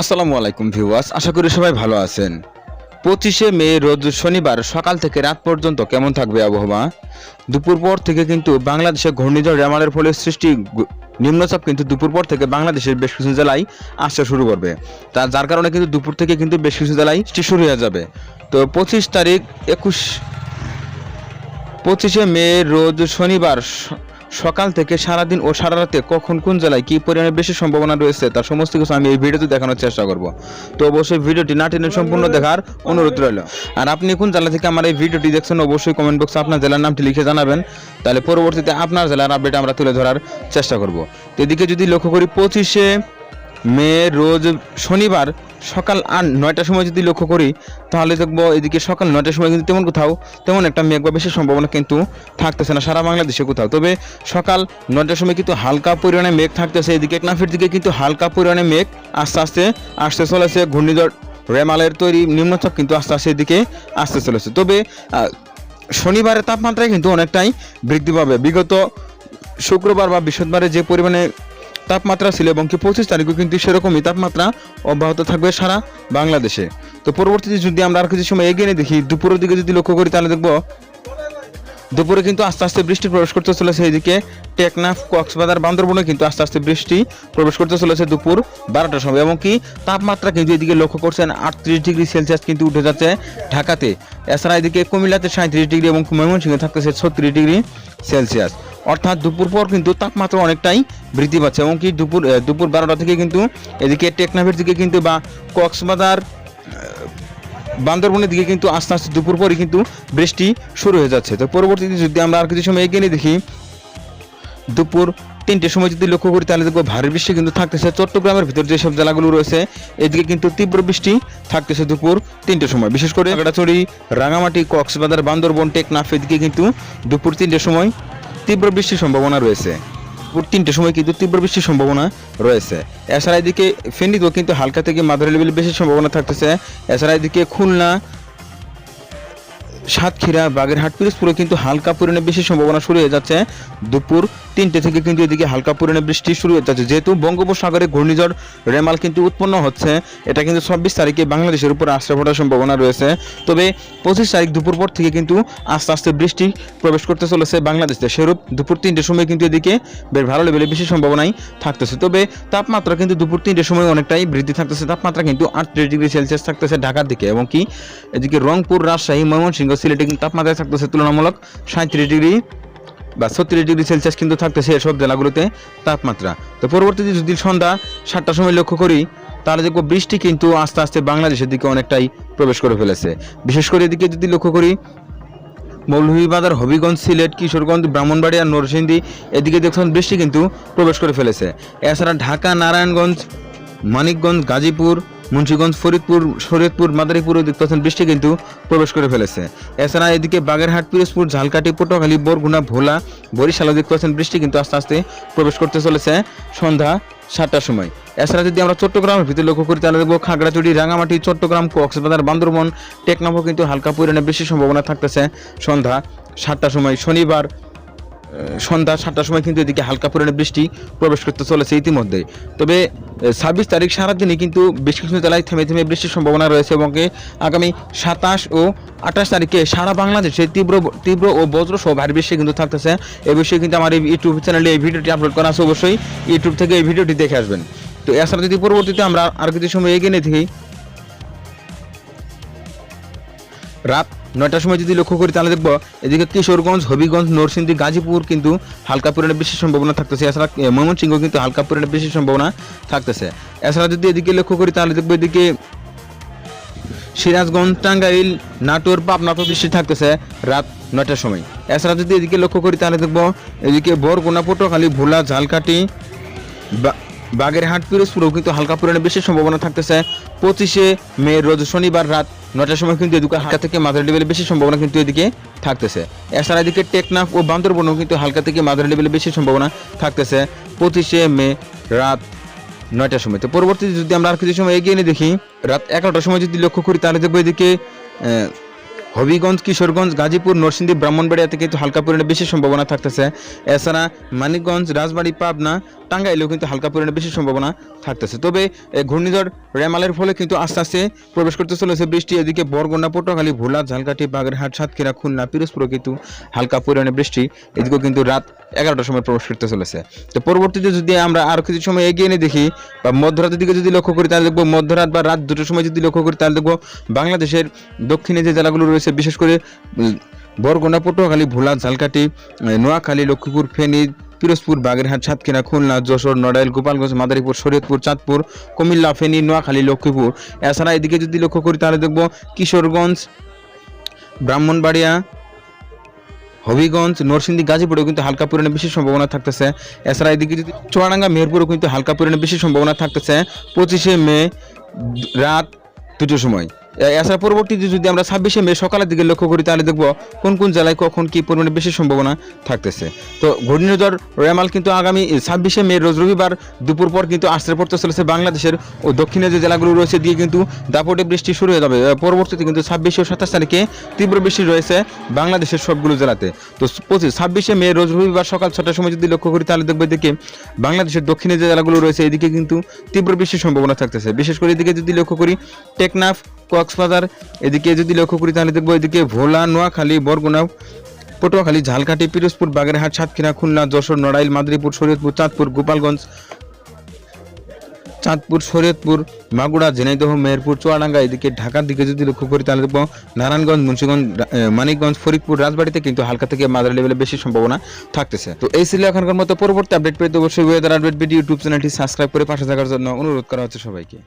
আসসালামু আলাইকুম ভিউয়ার্স, আশা করি সবাই ভালো আছেন। পঁচিশে মে, রোজ শনিবার, সকাল থেকে রাত পর্যন্ত কেমন থাকবে আবহাওয়া? দুপুর পর থেকে কিন্তু বাংলাদেশে ঘূর্ণিঝড় রেমালের ফলে সৃষ্টি নিম্নচাপ কিন্তু দুপুর পর থেকে বাংলাদেশের বেশ কিছু জেলায় আসতে শুরু করবে। তা, যার কারণে কিন্তু দুপুর থেকে কিন্তু বেশ কিছু জেলায় শুরু হয়ে যাবে। তো, পঁচিশ তারিখ, একুশ, পঁচিশে মে, রোজ শনিবার সকাল থেকে সারাদিন ও সারা রাতে কখন কোন জেলায় কি পরিমাণে বেশি সম্ভাবনা রয়েছে তার সমস্ত কিছু আমি এই ভিডিওতে দেখানোর চেষ্টা করব। তো অবশ্যই ভিডিওটি না টেনে সম্পূর্ণ দেখার অনুরোধ রইল। আর আপনি কোন জেলা থেকে আমার এই ভিডিওটি দেখছেন, অবশ্যই কমেন্ট বক্সে আপনার জেলার নামটি লিখে জানাবেন। তাহলে পরবর্তীতে আপনার জেলার আপডেট আমরা তুলে ধরার চেষ্টা করব। এদিকে যদি লক্ষ্য করি, পঁচিশে মে রোজ শনিবার সকাল আট, নয়টার সময় যদি লক্ষ্য করি, তাহলে দেখব এদিকে সকাল নয়টার সময় কিন্তু তেমন কোথাও তেমন একটা মেঘ বা বেশি সম্ভাবনা কিন্তু থাকতেছে না সারা বাংলাদেশে কোথাও। তবে সকাল নয়টার সময় কিন্তু হালকা পরিমাণে মেঘ থাকতেছে, এদিকে টেকনাফের দিকে কিন্তু হালকা পরিমাণে মেঘ আস্তে আস্তে আসতে চলেছে, ঘূর্ণিঝড় রেমালের তৈরি নিম্নচাপ কিন্তু আস্তে আস্তে এদিকে আসতে চলেছে। তবে শনিবারের তাপমাত্রায় কিন্তু অনেকটাই বৃদ্ধি পাবে। বিগত শুক্রবার বা বৃহস্পতিবারে যে পরিমাণে তাপমাত্রা ছিল এবং কি পঁচিশ তারিখও কিন্তু সেরকমই তাপমাত্রা অব্যাহত থাকবে সারা বাংলাদেশে। তো পরবর্তীতে যদি আমরা আর কিছু সময় এগিয়ে দেখি, দুপুরের দিকে যদি লক্ষ্য করি, তাহলে দেখব দুপুরে কিন্তু আস্তে আস্তে বৃষ্টি প্রবেশ করতে চলেছে এদিকে টেকনাফ, কক্সবাজার, বান্দরবনে কিন্তু আস্তে আস্তে বৃষ্টি প্রবেশ করতে চলেছে দুপুর বারোটার সময়। এবং কি তাপমাত্রা কিন্তু এদিকে লক্ষ্য করছেন আটত্রিশ ডিগ্রি সেলসিয়াস কিন্তু উঠে যাচ্ছে ঢাকাতে। এছাড়া এদিকে কুমিল্লাতে সাঁত্রিশ ডিগ্রি এবং ময়মনসিংহে থাকতেছে ছত্রিশ ডিগ্রি সেলসিয়াস। অর্থাৎ দুপুর পর কিন্তু তাপমাত্রা অনেকটাই বৃদ্ধি পাচ্ছে। এবং কি দুপুর দুপুর বারোটা থেকে কিন্তু এদিকে টেকনাফের দিকে কিন্তু বা কক্সবাজার বান্দরবনের দিকে কিন্তু আস্তে আস্তে দুপুর পরই কিন্তু বৃষ্টি শুরু হয়ে যাচ্ছে। তো পরবর্তীতে যদি আমরা আর কিছু সময় এগিয়ে দেখি, দুপুর তিনটের সময় যদি লক্ষ্য করি, তাহলে দেখব ভারী বৃষ্টি কিন্তু থাকতেছে। চট্টগ্রামের ভিতর যেসব জেলাগুলো রয়েছে, এদিকে কিন্তু তীব্র বৃষ্টি থাকতেছে দুপুর তিনটের সময়। বিশেষ করে কাটাচড়ি রাঙামাটি, কক্সবাজার, বান্দরবন, টেকনাফ, এদিকে কিন্তু দুপুর তিনটের সময় তীব্র বৃষ্টির সম্ভাবনা রয়েছে। দুপুর তিনটের সময় কিন্তু তীব্র বৃষ্টির সম্ভাবনা রয়েছে। এছাড়া এদিকে ফেনীতেও কিন্তু হালকা থেকে মাঝারি লেভেলের বেশি সম্ভাবনা থাকতেছে। এছাড়া এদিকে খুলনা সাতক্ষীরা, বাগেরহাট, পিরোজপুরে কিন্তু হালকা পরিমাণে বেশি সম্ভাবনা শুরু হয়ে যাচ্ছে। দুপুর তিনটে থেকে কিন্তু এদিকে হালকা পরিমাণে বৃষ্টি শুরু হয়ে যাচ্ছে। যেহেতু বঙ্গোপসাগরে ঘূর্ণিঝড় রেমাল কিন্তু উৎপন্ন হচ্ছে, এটা কিন্তু ছাব্বিশ তারিখে বাংলাদেশের উপর আশ্রয় পড়ার সম্ভাবনা রয়েছে। তবে পঁচিশ তারিখ দুপুর পর থেকে কিন্তু আস্তে আস্তে বৃষ্টি প্রবেশ করতে চলেছে বাংলাদেশে সেরূপ দুপুর তিনটের সময় কিন্তু এদিকে বেশ ভালো লেভেলে বেশি সম্ভাবনাই থাকতেছে। তবে তাপমাত্রা কিন্তু দুপুর তিনটের সময় অনেকটাই বৃদ্ধি থাকতেছে। তাপমাত্রা কিন্তু আটত্রিশ ডিগ্রি সেলসিয়াস থাকতেছে ঢাকার দিকে। এবং কি এদিকে রংপুর, রাজশাহী, ময়মনসিংহ সিলেটে কিন্তু তাপমাত্রা থাকতেছে তুলনামূলক সাঁত্রিশ ডিগ্রি বা ছত্রিশ ডিগ্রি সেলসিয়াস কিন্তু থাকতেছে এসব জেলাগুলোতে তাপমাত্রা। তো পরবর্তীতে যদি সন্ধ্যা সাতটার সময় লক্ষ্য করি, তাহলে দেখব বৃষ্টি কিন্তু আস্তে আস্তে বাংলাদেশের দিকে অনেকটাই প্রবেশ করে ফেলেছে। বিশেষ করে এদিকে যদি লক্ষ্য করি, মৌলভীবাজার, হবিগঞ্জ, সিলেট, কিশোরগঞ্জ, ব্রাহ্মণবাড়িয়া নরসিংদী, এদিকে দেখুন বৃষ্টি কিন্তু প্রবেশ করে ফেলেছে। এছাড়া ঢাকা, নারায়ণগঞ্জ, মানিকগঞ্জ, গাজীপুর মুন্সিগঞ্জ, ফরিদপুর, শরীয়তপুর, মাদারীপুর দেখতে পাচ্ছেন বৃষ্টি কিন্তু প্রবেশ করে ফেলেছে। এছাড়া এদিকে বাগেরহাট, পিরোজপুর, ঝালকাঠি, পটুয়াখালী, বরগুনা, ভোলা বরিশালও দেখতে পাচ্ছেন বৃষ্টি কিন্তু আস্তে আস্তে প্রবেশ করতে চলেছে সন্ধ্যা সাতটার সময়। এছাড়া যদি আমরা চট্টগ্রামের ভিতরে লক্ষ্য করি, তাহলে দেখব খাগড়াছড়ি, রাঙামাটি, চট্টগ্রাম, কক্সবাজার, বান্দরবন, টেকনাফও কিন্তু হালকা পরিমাণে বেশি সম্ভাবনা থাকতেছে সন্ধ্যা সাতটার সময়। শনিবার সন্ধ্যা সাতটার সময় কিন্তু এদিকে হালকা পরিমাণে বৃষ্টি প্রবেশ করতে চলেছে ইতিমধ্যে। তবে ছাব্বিশ তারিখ সারাদিনই কিন্তু বেশ কিছু জেলায় থেমে থেমে বৃষ্টির সম্ভাবনা রয়েছে এবং আগামী সাতাশ ও আঠাশ তারিখে সারা বাংলাদেশে তীব্র তীব্র ও বজ্র সহ ভারী বৃষ্টি কিন্তু থাকতেছে। এ বিষয়ে কিন্তু আমার এই ইউটিউব চ্যানেলে এই ভিডিওটি আপলোড করা আছে, অবশ্যই ইউটিউব থেকে এই ভিডিওটি দেখে আসবেন। তো এছাড়া যদি পরবর্তীতে আমরা আর কিছু সময় এগিয়ে নিয়ে থাকি, রাত নয়টার সময় যদি লক্ষ্য করি, তাহলে দেখব এদিকে কিশোরগঞ্জ, হবিগঞ্জ, নরসিংদী, গাজীপুর কিন্তু হালকা পরিমাণে বেশি সম্ভাবনা থাকতেছে। এছাড়া ময়মনসিংহ কিন্তু হালকা পরিমাণে বেশি সম্ভাবনা থাকতেছে। এছাড়া যদি এদিকে লক্ষ্য করি, তাহলে দেখব এদিকে সিরাজগঞ্জ, টাঙ্গাইল, নাটোর পাবনাতে বৃষ্টি থাকতেছে রাত নয়টার সময়। এছাড়া যদি এদিকে লক্ষ্য করি, তাহলে দেখব এদিকে বরগুনা, পটুয়াখালী, ভোলা, ঝালকাঠি, বা- বাগেরহাট, পিরোজপুরেও কিন্তু হালকা পরিমাণে বেশি সম্ভাবনা থাকতেছে। পঁচিশে মে, রোজ শনিবার রাত নটার সময় কিন্তু এদিকে হালকা থেকে মাঝারি লেভেলে বেশি সম্ভাবনা কিন্তু এদিকে থাকতেছে। এছাড়া এদিকে টেকনাফ ও বান্দরবনও কিন্তু হালকা থেকে মাঝারি লেভেলে বেশি সম্ভাবনা থাকতেছে পঁচিশে মে রাত নয়টার সময়। তো পরবর্তীতে যদি আমরা আর কিছু সময় এগিয়ে নিয়ে দেখি, রাত এগারোটার সময় যদি লক্ষ্য করি, তাহলে দেখব এদিকে হবিগঞ্জ, কিশোরগঞ্জ, গাজীপুর, নরসিংদী ব্রাহ্মণবাড়িয়াতে কিন্তু হালকা পরিমাণে বেশি সম্ভাবনা থাকতেছে। এছাড়া মানিকগঞ্জ, রাজবাড়ি, পাবনা, টাঙ্গাইলেও কিন্তু হালকা পরিমাণে বেশি সম্ভাবনা থাকতেছে। তবে ঘূর্ণিঝড় রেমালের ফলে কিন্তু আস্তে আস্তে প্রবেশ করতে চলেছে বৃষ্টি। এদিকে বরগুনা, পটুয়াখালী, ভোলা, ঝালকাঠি, বাগেরহাট, সাতক্ষীরা, খুলনা, পিরোজপুরও কিন্তু হালকা পরিমাণে বৃষ্টি। এদিকেও কিন্তু রাত এগারোটার সময় প্রবেশ করতে চলেছে। তো পরবর্তীতে যদি আমরা আরও কিছু সময় এগিয়ে নিয়ে দেখি, বা মধ্যরাতের দিকে যদি লক্ষ্য করি, তাহলে দেখব মধ্যরাত বা রাত দুটোর সময় যদি লক্ষ্য করি, তাহলে দেখব বাংলাদেশের দক্ষিণে যে জেলাগুলো রয়েছে, বিশেষ করে বরগুনা, পটুয়াখালী, ভোলা, ঝালকাঠি নোয়াখালী, লক্ষ্মীপুর, ফেনী, পিরোজপুর, বাগেরহাট, সাতক্ষীরা, খুলনা, যশোর, নড়াইল, গোপালগঞ্জ, মাদারীপুর, শরীয়তপুর, চাঁদপুর, কুমিল্লা, ফেনী, নোয়াখালী, লক্ষ্মীপুর। এছাড়া এদিকে যদি লক্ষ্য করি, তাহলে দেখব কিশোরগঞ্জ, ব্রাহ্মণবাড়িয়া হবিগঞ্জ, নরসিংদী, গাজীপুরেও কিন্তু হালকা পরিমাণে বেশি সম্ভাবনা থাকতেছে। এছাড়া এদিকে যদি চুয়াডাঙ্গা, মেহেরপুরেও কিন্তু হালকা পরিমাণে বেশি সম্ভাবনা থাকতেছে। পঁচিশে মে, রাত দুটোর সময়। এছাড়া পরবর্তীতে যদি আমরা ছাব্বিশে মে সকালের দিকে লক্ষ্য করি, তাহলে দেখব কোন কোন জেলায় কখন কি পরিমাণে বেশি সম্ভাবনা থাকতেছে। তো ঘূর্ণিঝড় রেমাল কিন্তু আগামী ছাব্বিশে মে, রোজ রবিবার দুপুর পর কিন্তু আশ্রয় পড়তে চলেছে বাংলাদেশের ও দক্ষিণে যে জেলাগুলো রয়েছে দিয়ে কিন্তু দাপটে বৃষ্টি শুরু হয়ে যাবে। পরবর্তীতে কিন্তু ছাব্বিশে ও সাতাশ তারিখে তীব্র বৃষ্টি রয়েছে বাংলাদেশের সবগুলো জেলাতে। তো পঁচিশ, ছাব্বিশে মে, রোজ রবিবার সকাল ছটার সময় যদি লক্ষ্য করি, তাহলে দেখবে দেখে বাংলাদেশের দক্ষিণে যে জেলাগুলো রয়েছে, এদিকে কিন্তু তীব্র বৃষ্টির সম্ভাবনা থাকতেছে। বিশেষ করে এদিকে যদি লক্ষ্য করি, টেকনাফ কক্সবাজার, এদিকে যদি লক্ষ্য করি তাহলে দেখব এদিকে ভোলা, নোয়াখালী বরগুনা পটুয়াখালী, ঝালকাঠি, পিরোজপুর, বাগেরহাট, সাতক্ষীরা, খুলনা, যশোর, নড়াইল, মাদারীপুর, শরীয়তপুর, চাঁদপুর, গোপালগঞ্জ, চাঁদপুর, শরীয়তপুর মাগুড়া ঝিনাইদহ, মেহেরপুর, চুয়াডাঙ্গা, এদিকে ঢাকার দিকে যদি লক্ষ্য করি তাহলে দেখব নারায়ণগঞ্জ, মুন্সিগঞ্জ মানিকগঞ্জ, ফরিদপুর, রাজবাড়িতে কিন্তু হালকা থেকে মাদার লেভেলে বেশি সম্ভাবনা থাকতেছে। তো এই ছিল এখনকার মতো পরবর্তী আপডেট পেতে অবশ্যই ওয়েদার আপডেট ভিডিও ইউটিউব চ্যানেলটি সাবস্ক্রাইব করে পাশে থাকার জন্য অনুরোধ করা হচ্ছে সবাইকে।